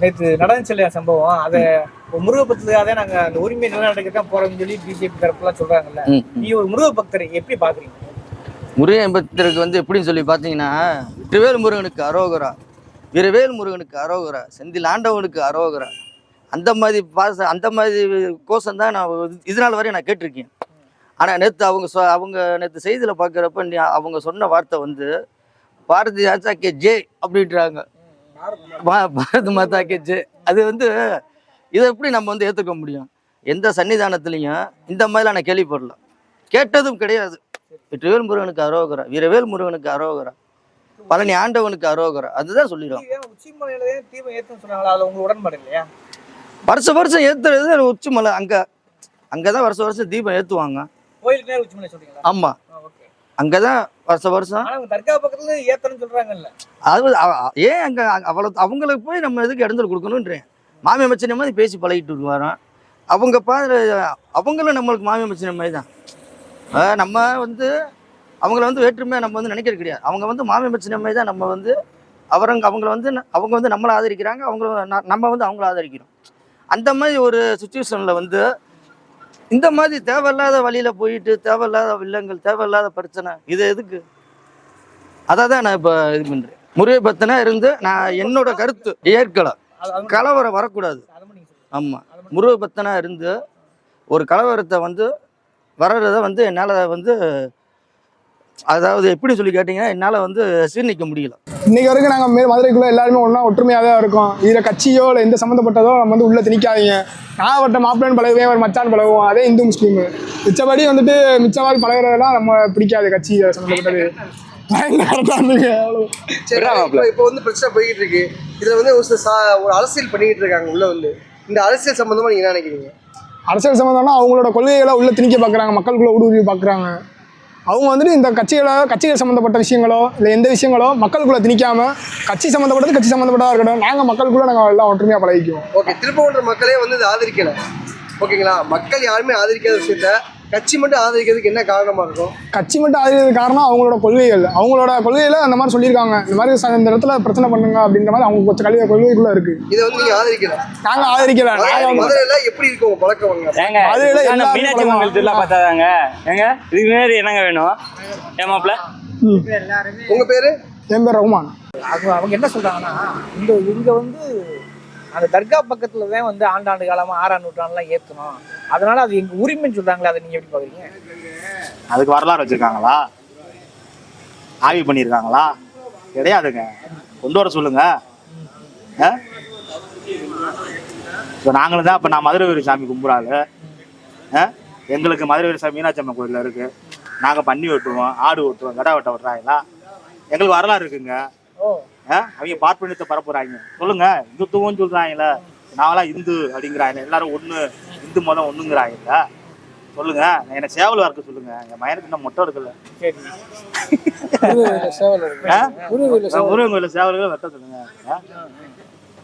நேற்று நடந்துச்சு இல்லையா சம்பவம்? அதை முருகபக்தருக்காக நாங்க அந்த உரிமை நிலநடுக்கத்தான் போறோம்னு சொல்லி பிஜேபி தரப்புலாம் சொல்றாங்கல்ல. நீ ஒரு முருக பக்தரை எப்படி பாக்குறீங்க? முருகன் பக்தருக்கு வந்து எப்படின்னு சொல்லி பார்த்தீங்கன்னா திருவேல் முருகனுக்கு அரோகரா வீரவேல் முருகனுக்கு அரோகரா செந்தில் ஆண்டவனுக்கு அரோகரா. அந்த மாதிரி பாச அந்த மாதிரி கோஷம் தான் நான் இது- நாள் வரையும் நான் கேட்டிருக்கேன். ஆனால் நேற்று அவங்க சொ அவங்க நேற்று செய்தியில் பார்க்குறப்ப நீ அவங்க சொன்ன வார்த்தை வந்து பாரதி ராஜா கே ஜே அப்படின்றாங்க. பாரத் மாதா கே ஜே. அது வந்து இதை எப்படி நம்ம வந்து ஏற்றுக்க முடியும்? எந்த சன்னிதானத்துலேயும் இந்த மாதிரிலாம் நான் கேள்விப்படல. கேட்டதும் கிடையாது. வெற்றிவேல் முருகனுக்கு அரோகரா வீரவேல் முருகனுக்கு அரோகரா பழனி ஆண்டவனுக்கு அரோகரா அதுதான் சொல்லிடுவோம் வருஷம் வருஷம் ஏத்துறது உச்சி மலை. அங்க அங்கதான் வருஷம் வருஷம் தீபம் ஏத்துவாங்க. ஆமா. அங்கதான் வருஷம். வருஷம் தர்கா பக்கத்துல ஏத்தணும்னு சொல்றாங்கல்ல. அது ஏன் அங்க அவ்வளவு அவங்களுக்கு போய் நம்ம எதுக்கு இடத்துல கொடுக்கணுன்றேன். மாமி அமைச்சர் மாதிரி பேசி பழகிட்டு வரோம் அவங்க பாரு அவங்களும் நம்மளுக்கு மாமி அமைச்சர் மாதிரி தான் நம்ம வந்து அவங்கள வந்து வேற்றுமையாக நம்ம வந்து நினைக்கிறது கிடையாது. அவங்க வந்து மாமி அமைச்சர் மாதிரி தான் நம்ம வந்து அவரங்க அவங்கள வந்து அவங்க வந்து நம்மளை ஆதரிக்கிறாங்க அவங்கள நம்ம வந்து அவங்கள ஆதரிக்கிறோம். அந்த மாதிரி ஒரு சுச்சுவேஷனில் வந்து இந்த மாதிரி தேவையில்லாத வழியில் போயிட்டு தேவையில்லாத வில்லங்கள் தேவையில்லாத பிரச்சனை இது எதுக்கு? அதை தான் நான் இப்போ இது பண்ணுறேன் முறையை பற்றினா இருந்து நான் என்னோட கருத்து ஏற்கலை. கலவரம் வரக்கூடாது. ஆமாம் முருகை பத்தனா இருந்து ஒரு கலவரத்தை வந்து வர்றதை வந்து என்னால் வந்து அதாவது எப்படி சொல்லி கேட்டிங்கன்னா என்னால் வந்து சீர்நிக்க முடியல. இன்னைக்கு வரைக்கும் நாங்கள் மே மதுரைக்குள்ள எல்லாருமே ஒன்றா ஒற்றுமையாக தான் இருக்கோம். இதில் கட்சியோ இல்லை எந்த சம்மந்தப்பட்டதோ நம்ம வந்து உள்ள திணிக்காதீங்க. நான் வட்ட மாப்பிள்ளன் பழகுவேன் ஒரு மச்சான் பழகுவோம். அதே இந்து முஸ்லீமு. மிச்சபடி வந்துட்டு மிச்சவாள் பழகுறதெல்லாம் நம்ம பிடிக்காது கட்சி சம்மந்தப்பட்டது இப்போ வந்து பிரச்சனை போய்கிட்டு இருக்கு. இதுல வந்து ஒரு சில ஒரு அரசியல் பண்ணிக்கிட்டு இருக்காங்க உள்ள வந்து. இந்த அரசியல் சம்பந்தமா நீங்க என்ன நினைக்கிறீங்க? அரசியல் சம்மந்தம்னா அவங்களோட கொள்கைகளை உள்ள திணிக்க பார்க்குறாங்க மக்களுக்குள்ள ஊடுருவி பார்க்குறாங்க அவங்க வந்துட்டு இந்த கட்சிகளோ கட்சிகள் சம்மந்தப்பட்ட விஷயங்களோ இல்லை எந்த விஷயங்களோ மக்களுக்குள்ள திணிக்காமல் கட்சி சம்மந்தப்பட்டது கட்சி சம்மந்தப்பட்டதாக இருக்கட்டும் நாங்கள் மக்களுக்குள்ளே நாங்கள் எல்லாம் ஒற்றுமையாக பழகிக்குவோம். ஓகே திருப்பூர் மக்களே வந்து ஆதரிக்கலை. ஓகேங்களா? மக்கள் யாருமே ஆதரிக்காத விஷயத்த கட்சி மட்டும் ஆதரிக்கிறதுக்கு என்ன காரணமா இருக்கும்? கட்சி மட்டும் ஆதரிக்கிறது காரணம் அவங்களோட கொள்கைகள். அவங்களோட கொள்கையில அந்த மாதிரி சொல்லியிருக்காங்க. இந்த மாதிரி இந்த இடத்துல பிரச்சனை பண்ணுங்க அப்படின்ற மாதிரி அவங்க கொஞ்சம் கல்வி கொள்கைக்குள்ள இருக்கு. இதை வந்து நீங்க ஆதரிக்கல? நாங்க ஆதரிக்கல. நாங்க மதுரையில எப்படி இருக்கு உங்க பழக்கம் வாங்க ஏங்க மதுரையில எல்லாரும் மீனாட்சி. மங்கல் திருவிழா பார்த்தாதாங்க. ஏங்க இதுக்கு முன்னாடி என்னங்க வேணும்? ஏமாப்ல உங்க பேரு? என் பேர் ரகுமான். அவங்க அவங்க என்ன சொல்றாங்கன்னா இந்த இங்க வந்து அந்த தர்கா பக்கத்துல தான் வந்து ஆண்டாண்டு காலமா ஆறாம் நூற்றாண்டுலாம் ஏத்தணும். அதனால அது எங்க உரிமைன்னு சொல்றாங்களே அதை நீங்க எப்படி பாக்குறீங்க அதுக்கு வரலாறு வச்சிருக்காங்களா? ஆய்வு பண்ணியிருக்காங்களா? கிடையாதுங்க. கொண்டு வர சொல்லுங்க. இப்போ நாங்களும் தான் இப்போ நான் மதுரை வீர சாமி கும்பிட்றாரு எங்களுக்கு மதுரை வீர சாமி மீனாட்சி அம்மன் கோயிலில் இருக்கு. நாங்கள் பண்ணி வெட்டுவோம் ஆடு வெட்டுவோம் கடை வெட்ட விட்றாங்களா? எங்களுக்கு வரலாறு இருக்குங்க? அவங்க பார்ப்பனியத்தை பரப்புறாங்க. சொல்லுங்க இந்துத்துவம் சொல்றாங்கல்ல நாங்களாம் இந்து அப்படிங்கிறாங்க. எல்லாரும் ஒண்ணு. இந்து மதம் ஒண்ணுங்கிறாங்கல்ல சொல்லுங்க என்ன சேவல் வர்க்க சொல்லுங்க. என் மயனுக்கு இன்னும் மொட்டை ஆ? முருகன் கோயில சேவல்கள் வெட்ட சொல்லுங்க?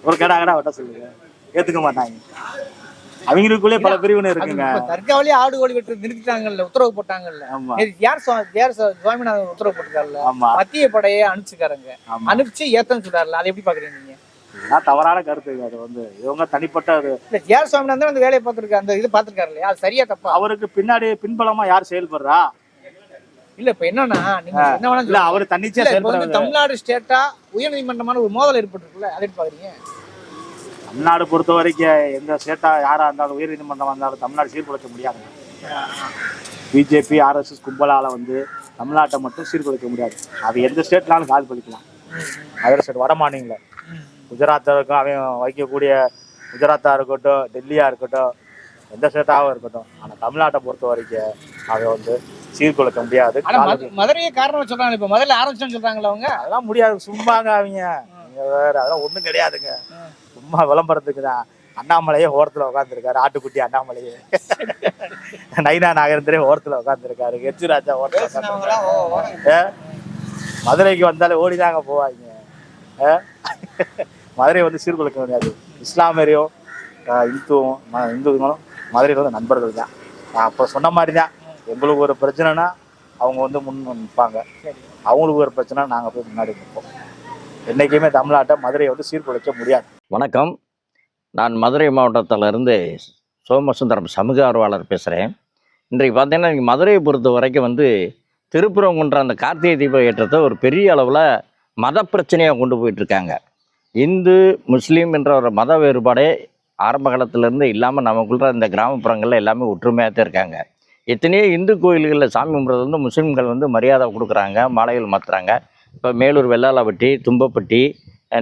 ஒரு கடா கடா வெட்ட சொல்லுங்க. ஏத்துக்க மாட்டாங்க. அவங்களுக்குள்ளே பல பிரிவினை இருக்குங்க. இப்ப தர்காவிலேயே ஆடு கோழி வெட்டு நிறுத்திட்டாங்கல்ல உத்தரவு போட்டாங்கல்ல. யார் யார் சுவாமிநாதன் உத்தரவு போட்டிருக்காருல்ல மத்திய படையை அனுப்பிச்சுக்காரங்க அனுப்பிச்சு ஏத்தன்னு சொல்றாருல அதை எப்படி பாக்குறீங்க இதெல்லாம் தவறான கருத்து அது வந்து இவங்க தனிப்பட்ட அது யார் சுவாமிநாதன் அந்த வேலையை பார்த்திருக்காரு. அந்த இது பார்த்திருக்காரு இல்லையா? அது சரியா தப்பா? அவருக்கு பின்னாடி பின்பலமா யார் செயல்படுறா? இல்ல இப்ப என்னன்னா நீங்க என்ன வேணா இல்ல. அவர் தன்னிச்சையா செயல்படுறது தமிழ்நாடு ஸ்டேட்டா உயர்நீதிமன்றமான ஒரு மோதல் ஏற்பட்டிருக்குல்ல அதை பாக்குறீங்க. தமிழ்நாடு பொறுத்த வரைக்கும் எந்த ஸ்டேட்டா யாரா இருந்தாலும் உயர்நீதிமன்றம் வந்தாலும் தமிழ்நாடு சீர்குலைக்க முடியாதுங்க பிஜேபி ஆர்எஸ்எஸ் கும்பலால வந்து தமிழ்நாட்டை மட்டும் சீர்குலைக்க முடியாது. அது எந்த ஸ்டேட்னாலும் கால் பலிக்கலாம் அதர் ஸ்டேட் வட மாநிலங்கள குஜராத்தா இருக்கும் அவன் வைக்கக்கூடிய குஜராத்தா இருக்கட்டும் டெல்லியா இருக்கட்டும் எந்த ஸ்டேட்டாகவும் இருக்கட்டும் ஆனா தமிழ்நாட்டை பொறுத்த வரைக்கும் அவன் வந்து சீர்குலைக்க முடியாது. மதுரையே காரணம் சொல்றாங்க இப்ப முதல்ல ஆரம்பிச்சோன்னு சொல்றாங்களா அவங்க? அதெல்லாம் முடியாது சும்மாங்க அவங்க. வேற அதெல்லாம் ஒண்ணும் கிடையாதுங்க. சும்மா விளம்பரத்துக்கு தான். அண்ணாமலையே ஓரத்துல உட்காந்துருக்காரு ஆட்டுக்குட்டி அண்ணாமலையே. நைனா நாகேந்திரே ஓரத்துல உட்காந்துருக்காரு எச்சு ராஜா ஓரத்துல உட்காந்துருக்காரு? மதுரைக்கு வந்தாலே ஓடிதாங்க போவாங்க? மதுரை வந்து சீர்குலைக்க முடியாது. இஸ்லாமியரையும் ஆஹ், இந்துவும் ம- இந்துக்களும் மதுரையில் வந்து நண்பர்கள் தான். நான் அப்போ சொன்ன மாதிரி தான் எங்களுக்கு ஒரு பிரச்சனைனா அவங்க வந்து முன் நிற்பாங்க. அவங்களுக்கு ஒரு பிரச்சனை நாங்கள் போய் முன்னாடி நிற்போம். என்றைக்குமே தமிழ்நாட்டை மதுரையை வந்து சீர்குலைக்க முடியாது. வணக்கம். நான் மதுரை மாவட்டத்திலிருந்து சோமசுந்தரம் சமூக ஆர்வலர் பேசுகிறேன் இன்றைக்கு பார்த்தீங்கன்னா மதுரையை பொறுத்த வரைக்கும் வந்து திருப்புறங்குன்ற அந்த கார்த்திகை தீப ஏற்றத்தை ஒரு பெரிய அளவில் மத பிரச்சனையாக கொண்டு போயிட்டுருக்காங்க இந்து முஸ்லீம் என்ற ஒரு மத வேறுபாடே ஆரம்ப காலத்திலேருந்து இல்லாமல் நமக்குள்ள இந்த கிராமப்புறங்களில் எல்லாமே ஒற்றுமையாக தான் இருக்காங்க. எத்தனையோ இந்து கோயில்களில் சாமி கும்பிட்றது வந்து முஸ்லீம்கள் வந்து மரியாதை கொடுக்குறாங்க மாலைகள் மாற்றுறாங்க இப்போ மேலூர் வெள்ளாளப்பட்டி தும்பப்பட்டி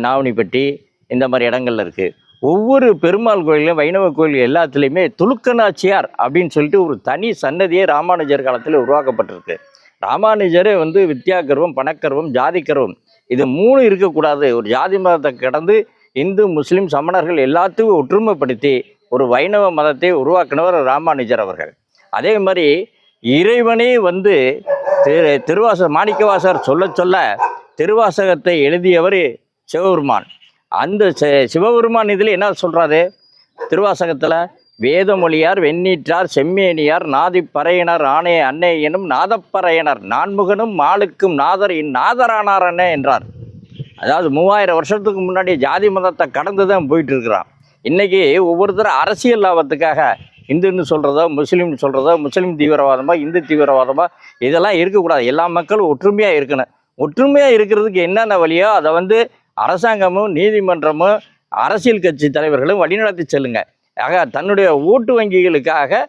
நாவணிப்பட்டி இந்த மாதிரி இடங்கள்ல இருக்குது ஒவ்வொரு பெருமாள் கோயிலையும் வைணவ கோயில் எல்லாத்துலேயுமே துலுக்கநாச்சியார் அப்படின்னு சொல்லிட்டு ஒரு தனி சன்னதியே ராமானுஜர் காலத்தில் உருவாக்கப்பட்டிருக்கு. ராமானுஜரே வந்து வித்யாகர்வம் பணக்கர்வம் ஜாதிக்கர்வம் இது மூணு இருக்கக்கூடாது. ஒரு ஜாதி மதத்தை கடந்து இந்து முஸ்லீம் சமணர்கள் எல்லாத்தையும் ஒற்றுமைப்படுத்தி ஒரு வைணவ மதத்தை உருவாக்கினவர் ராமானுஜர் அவர்கள். அதே மாதிரி இறைவனே வந்து திரு திருவாச மாணிக்கவாசர் சொல்ல சொல்ல திருவாசகத்தை எழுதியவர் சிவபெருமான். அந்த சி- சிவபெருமான் இதில் என்ன சொல்கிறாரு திருவாசகத்தில் வேதமொழியார் வெண்ணீற்றார் செம்மேனியார் நாதிப்பறையினர் ஆணைய அன்னை எனும் நாதப்பறையினர் நான்முகனும் மாலுக்கும் நாதர் இந்நாதரானார் அண்ணே என்றார். அதாவது மூவாயிரம் வருஷத்துக்கு முன்னாடி ஜாதி மதத்தை கடந்து தான் போயிட்டு இருக்கிறான் இன்றைக்கி ஒவ்வொருத்தரும் அரசியல் லாபத்துக்காக இந்துன்னு சொல்கிறதோ முஸ்லீம்னு சொல்கிறதோ முஸ்லீம் தீவிரவாதமாக இந்து தீவிரவாதமாக இதெல்லாம் இருக்கக்கூடாது. எல்லா மக்களும் ஒற்றுமையாக இருக்கணும். ஒற்றுமையாக இருக்கிறதுக்கு என்னென்ன வழியோ அதை வந்து அரசாங்கமும் நீதிமன்றமும் அரசியல் கட்சி தலைவர்களும் வழிநடத்தி செல்லுங்கள் ஆக தன்னுடைய ஓட்டு வங்கிகளுக்காக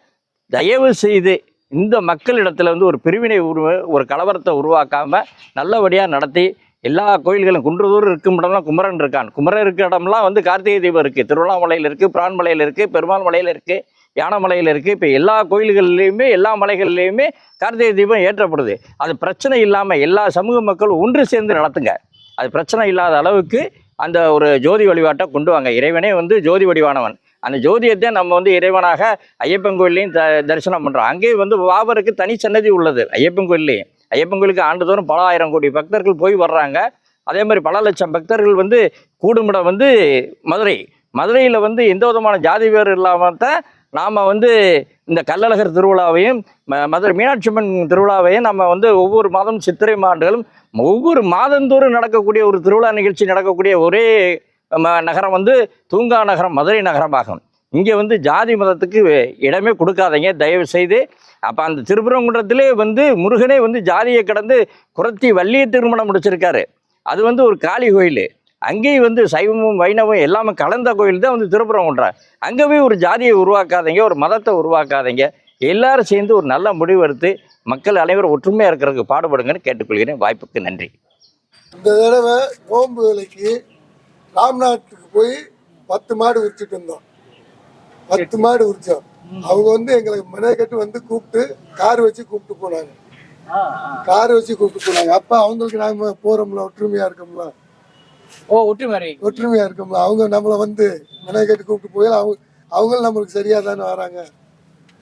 தயவு செய்து இந்த மக்களிடத்துல வந்து ஒரு பிரிவினை உருவ ஒரு கலவரத்தை உருவாக்காம நல்லபடியாக நடத்தி எல்லா கோயில்களும் குன்றதூர் இருக்கும் இடம்லாம் குமரன் இருக்கான். குமரன் இருக்க இடம்லாம் வந்து கார்த்திகை தீபம் இருக்குது திருவண்ணாமலையில் இருக்குது பிரான்மலையில் இருக்குது பெருமாள் மலையில் இருக்குது யானைமலையில் இருக்குது இப்போ எல்லா கோயில்கள்லேயுமே எல்லா மலைகள்லேயுமே கார்த்திகை தீபம் ஏற்றப்படுது. அது பிரச்சனை இல்லாமல் எல்லா சமூக மக்களும் ஒன்று சேர்ந்து நடத்துங்க. அது பிரச்சனை இல்லாத அளவுக்கு அந்த ஒரு ஜோதி வழிபாட்டை கொண்டு வாங்க. இறைவனே வந்து ஜோதி வடிவானவன். அந்த ஜோதியத்தை நம்ம வந்து இறைவனாக ஐயப்பன் கோயில்லையும் த தரிசனம் பண்ணுறோம் அங்கேயும் வந்து பாபருக்கு தனி சன்னதி உள்ளது ஐயப்பன் கோயிலையும் ஐயப்பன் கோயிலுக்கு ஆண்டுதோறும் பல ஆயிரம் கோடி பக்தர்கள் போய் வர்றாங்க. அதே மாதிரி பல லட்சம் பக்தர்கள் வந்து கூடுமிடம் வந்து மதுரை. மதுரையில் வந்து எந்த விதமான ஜாதி வேறு இல்லாமல் தான் நாம் வந்து இந்த கள்ளழகர் திருவிழாவையும் ம- மதுரை மீனாட்சி அம்மன் திருவிழாவையும் நம்ம வந்து ஒவ்வொரு மாதம் சித்திரை மாண்டுகளும் ஒவ்வொரு மாதந்தோறும் நடக்கக்கூடிய ஒரு திருவிழா நிகழ்ச்சி நடக்கக்கூடிய ஒரே நகரம் வந்து தூங்கா நகரம் மதுரை நகரமாகும். இங்கே வந்து ஜாதி மதத்துக்கு இடமே கொடுக்காதீங்க. தயவு செய்து அப்போ அந்த திருப்பரங்குன்றத்திலே வந்து முருகனே வந்து ஜாதியை கடந்து குரத்தி வள்ளியை திருமணம் முடிச்சிருக்காரு. அது வந்து ஒரு காளி கோயில். அங்கேயும் வந்து சைவமும் வைணவம் எல்லாமே கலந்த கோயில் தான் வந்து திருப்பரங்குன்றம் அங்கே போய் ஒரு ஜாதியை உருவாக்காதீங்க ஒரு மதத்தை உருவாக்காதீங்க. எல்லாரும் சேர்ந்து ஒரு நல்ல முடிவு எடுத்து மக்கள் அனைவரும் ஒற்றுமையாக இருக்கிறதுக்கு பாடுபடுங்கன்னு கேட்டுக்கொள்கிறேன். வாய்ப்புக்கு நன்றி. இந்த தடவை நோன்பு விலைக்கு ராம்நாட்டுக்கு போய் பத்து மாடு உரிச்சிட்டு இருந்தோம். பத்து மாடு உரிச்சோம். அவங்க வந்து எங்களை மெனக்கட்டு வந்து கூப்பிட்டு கார் வச்சு கூப்பிட்டு போனாங்க. கார் வச்சு கூப்பிட்டு போனாங்க. அப்ப அவங்களுக்கு நாம போறோம்ல ஒற்றுமையா இருக்கோம்ல. ஓ ஒற்றுமை ஒற்றுமையா இருக்கோம்ல. அவங்க நம்மளை வந்து மெனக்கட்டு கூப்பிட்டு போய் அவங்க அவங்களும் நம்மளுக்கு சரியா தானே வராங்க.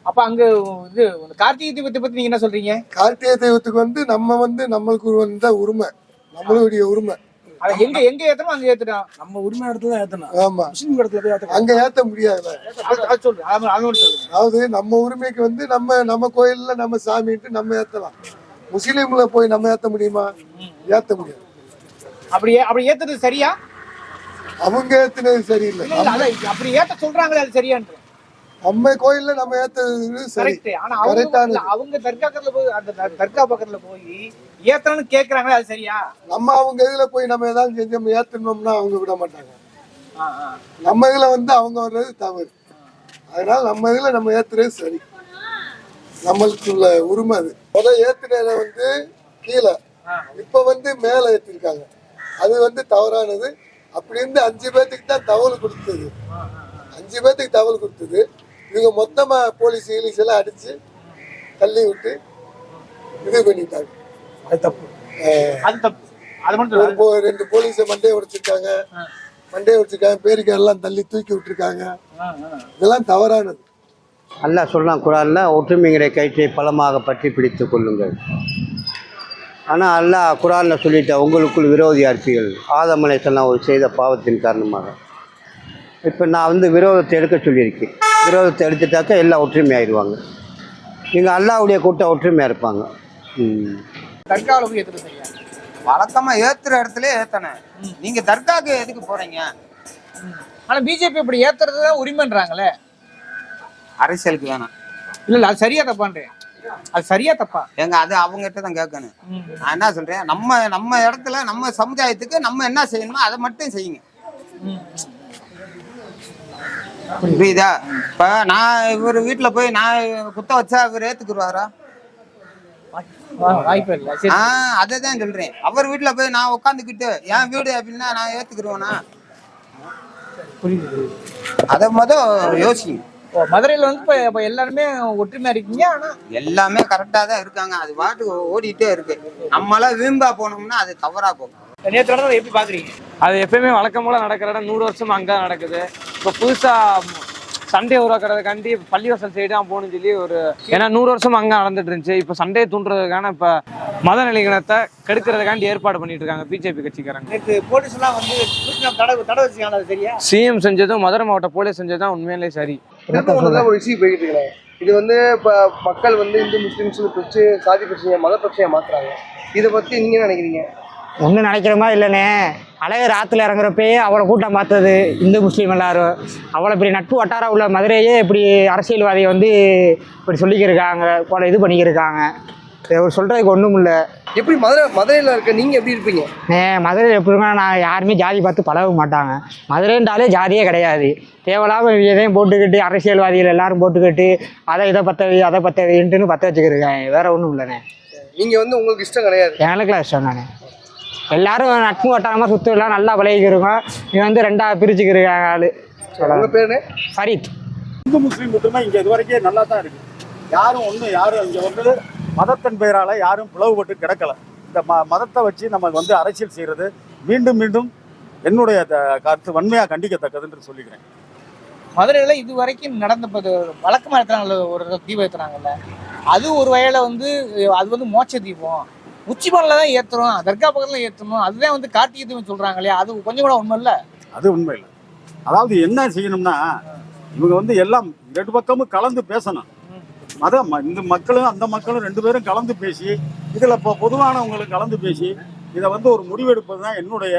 அப்ப அங்க இது கார்த்திகை தீபத்தை பத்தி நீங்க என்ன சொல்றீங்க? கார்த்திகை தெய்வத்துக்கு வந்து நம்ம வந்து நம்மளுக்கு வந்த உரிமை. நம்மளுடைய உரிமை. அத எங்க எங்க ஏத்தணும் அங்க ஏத்துட்டோம் நம்ம உரிமை இடத்துல தான் ஏத்தணும். ஆமா. முஸ்லீம் இடத்துல போய் ஏத்தணும் அங்க ஏத்த முடியாதுல்ல அது- அது சொல்லு அது மட்டும் சொல்லுங்க அதாவது நம்ம உரிமைக்கு வந்து நம்ம நம்ம கோயில்ல நம்ம சாமின்ட்டு நம்ம ஏத்தலாம். முஸ்லீம்ல போய் நம்ம ஏத்த முடியுமா? ஏத்த முடியாது. அப்படியே அப்படி ஏத்துறது சரியா? அவங்க ஏத்துனது சரியில்லை. அப்படி ஏத்த சொல்றாங்களே அது சரியான்ற நம்ம கோயில்ல நம்ம ஏத்துறது சரி. ஆனா அவங்க அவங்க தர்காக்கத்துல போய் அந்த தர்- தர்கா பக்கத்துல போய் ஏத்தணும்னு கேக்குறாங்களே அது சரியா? நம்ம அவங்க இதுல போய் நம்ம ஏதாவது செஞ்சு நம்ம ஏத்தணும்னா அவங்க விட மாட்டாங்க. நம்ம இதுல வந்து அவங்க வர்றது தவறு. அதனால நம்ம இதுல நம்ம ஏத்துறது சரி. நம்மளுக்குள்ள உரிமை அது. முதல் ஏத்துனத வந்து கீழே. இப்ப வந்து மேல ஏத்திருக்காங்க. அது வந்து தவறானது. அப்படி இருந்து அஞ்சு பேர்த்துக்கு தான் தகவல் கொடுத்தது. அஞ்சு பேர்த்துக்கு தகவல் கொடுத்தது. இவங்க மொத்தமா போலீஸ் கீலீஸ் எல்லாம் அடிச்சு தள்ளி விட்டு இது பண்ணிட்டாங்க. அது தப்பு. அது தப்பு. அது மட்டும் ரெண்டு போலீஸை மண்டையை உடைச்சிருக்காங்க. மண்டையை உடைச்சிருக்காங்க பேருக்கு எல்லாம் தள்ளி தூக்கி விட்டுருக்காங்க. இதெல்லாம் தவறானது. அல்லாஹ் சொல்கிறான் குரானில் ஒற்றுமைங்கிற கயிற்றை பலமாக பற்றி பிடித்து கொள்ளுங்கள். ஆனால் அல்லாஹ் குரானில் சொல்லிட்ட உங்களுக்குள் விரோதியா இருப்பீர்கள் ஆதமலை சொன்ன ஒரு செய்த பாவத்தின் காரணமாக. இப்போ நான் வந்து விரோதத்தை எடுக்க சொல்லியிருக்கேன். விரோதத்தை எடுத்துட்டாக்கா எல்லாம் ஒற்றுமையாயிருவாங்க இங்கே அல்லாஹ்வுடைய கூட்டம் ஒற்றுமையாக இருப்பாங்க. ம். தர்காவுல போய் ஏத்துறது சரியா வழக்கமா ஏத்துற இடத்துல ஏத்தனேன் நீங்க தர்காக்கு எதுக்கு போறீங்க? ஆனா பிஜேபி இப்படி ஏத்துறது தான் உரிமைன்றாங்களே. அரசியலுக்கு வேணாம். இல்ல இல்ல அது சரியா தப்பான்றேன் அது சரியா தப்பா? எங்க அது அவங்ககிட்ட தான் கேட்கணும். நான் என்ன சொல்றேன்? நம்ம நம்ம இடத்துல நம்ம சமுதாயத்துக்கு நம்ம என்ன செய்யணுமோ அதை மட்டும் செய்யுங்க. புரியுதா? இப்ப நான் இவர் வீட்டுல போய் நான் குத்த வச்சா இவர் ஏத்துக்குருவாரா வாய்ப்பு இல்ல. ஆ அதை தான் சொல்றேன். அவர் வீட்டுல போய் நான் உட்காந்துக்கிட்டு என் வீடு அப்படின்னா நான் ஏத்துக்குருவேனா புரியுது. அதை முத யோசிங்க மதுரையில வந்து இப்ப இப்ப எல்லாருமே ஒற்றுமையா இருக்கீங்க ஆனா எல்லாமே கரெக்டா தான் இருக்காங்க. அது பாட்டுக்கு ஓடிட்டே இருக்கு. நம்மளாம் வீம்பா போனோம்னா அது தவறா போகும். நேற்று நடந்ததை எப்படி பாக்குறீங்க? அது எப்பயுமே வழக்கம் போல நடக்கிற இடம் நூறு வருஷம் அங்கே நடக்குது. இப்போ புதுசா சண்டே உருவாக்குறதுக்காண்டி பள்ளிவாசல் சைடு தான் போகணும்னு சொல்லி ஒரு ஏன்னா நூறு வருஷம் அங்கே நடந்துட்டு இருந்துச்சு. இப்போ சண்டே தூண்டுறதுக்கான இப்போ மத நிலைகணத்தை கெடுக்கிறதுக்காண்டி ஏற்பாடு பண்ணிட்டு இருக்காங்க பிஜேபி கட்சிக்காரங்க. சிஎம் செஞ்சதும் மதுரை மாவட்ட போலீஸ் செஞ்சதும் உண்மையிலே சரி. ஒரு விஷயம் போயிட்டு இருக்கிறேன் இது வந்து இப்ப மக்கள் வந்து இந்து முஸ்லிம்ஸ் பிரிச்சு சாதி பிரச்சனையை மத பிரச்சனையை மாத்துறாங்க. இதை பத்தி நீங்க என்ன நினைக்கிறீங்க? ஒன்றும் நினைக்கிற மாதிரி இல்லைண்ணே? அழகர் ஆற்றுல இறங்குறப்பயே அவ்வளோ கூட்டம் பார்த்தது இந்து முஸ்லீம் எல்லாரும். அவ்வளோ பெரிய நட்பு வட்டாரம் உள்ள மதுரையே இப்படி அரசியல்வாதியை வந்து இப்படி சொல்லிக்கிருக்காங்க போல இது பண்ணிக்கிருக்காங்க. அவர் சொல்கிறதுக்கு ஒன்றும் இல்லை. எப்படி மதுரை மதுரையில இருக்க நீங்க எப்படி இருப்பீங்க? நே மதுரை எப்படி இருக்கா நான் யாருமே ஜாதி பார்த்து பழக மாட்டாங்க. மதுரைன்றாலே ஜாதியே கிடையாது. தேவையில்லாமல் எதையும் போட்டுக்கிட்டு அரசியல்வாதிகள் எல்லாரும் போட்டுக்கிட்டு அதை இதை பற்ற வை அதை பற்ற வைன்ட்டுன்னு பற்ற வச்சுக்கிருக்காங்க. வேற ஒன்றும் இல்லைண்ணே. நீங்க வந்து உங்களுக்கு இஷ்டம் கிடையாது. எனக்குலாம் இஷ்டம் தானே எல்லாரும் நட்பு வட்டாரமாக எல்லாம் நல்லா பழகிக்கிறோம் இவன் வந்து ரெண்டா பிரிச்சுக்கிருக்காங்க ஆளு. உங்க பேரு? ஃபரீத். இந்து முஸ்லீம் ஒற்றுமை இங்கே இது வரைக்கும் நல்லா தான் இருக்கு. யாரும் ஒன்றும் யாரும் இங்கே வந்து மதத்தின் பெயரால் யாரும் பிளவுபட்டு கிடக்கல. இந்த ம மதத்தை வச்சு நம்ம வந்து அரசியல் செய்கிறது மீண்டும் மீண்டும் என்னுடைய கருத்து வன்மையாக கண்டிக்கத்தக்கதுன்னு சொல்லிக்கிறேன். மதுரையில இது வரைக்கும் நடந்த ப- வழக்கமா ஏத்துறாங்கல்ல ஒரு தீபம் ஏத்துறாங்கல்ல அது ஒரு வகையில வந்து அது வந்து மோட்ச தீபம். உச்சி தான் ஏற்றுறோம் தர்கா பகுதியில் ஏற்றணும் அதுதான் வந்து கார்த்திகை தீபம் இல்லையா அது கொஞ்சம் கூட உண்மை இல்லை அது உண்மை இல்லை அதாவது என்ன செய்யணும்னா இவங்க வந்து எல்லாம் ரெண்டு பக்கமும் கலந்து பேசணும். அதான் ம- இந்த மக்களும் அந்த மக்களும் ரெண்டு பேரும் கலந்து பேசி இதில் இப்போ பொதுவானவங்களுக்கு கலந்து பேசி இதை வந்து ஒரு முடிவெடுப்பது தான் என்னுடைய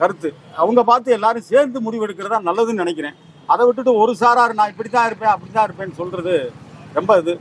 கருத்து. அவங்க பார்த்து எல்லாரும் சேர்ந்து முடிவெடுக்கிறது தான் நல்லதுன்னு நினைக்கிறேன். அதை விட்டுட்டு ஒரு சாரார் நான் இப்படி தான் இருப்பேன் அப்படி தான் இருப்பேன்னு சொல்கிறது ரொம்ப இது.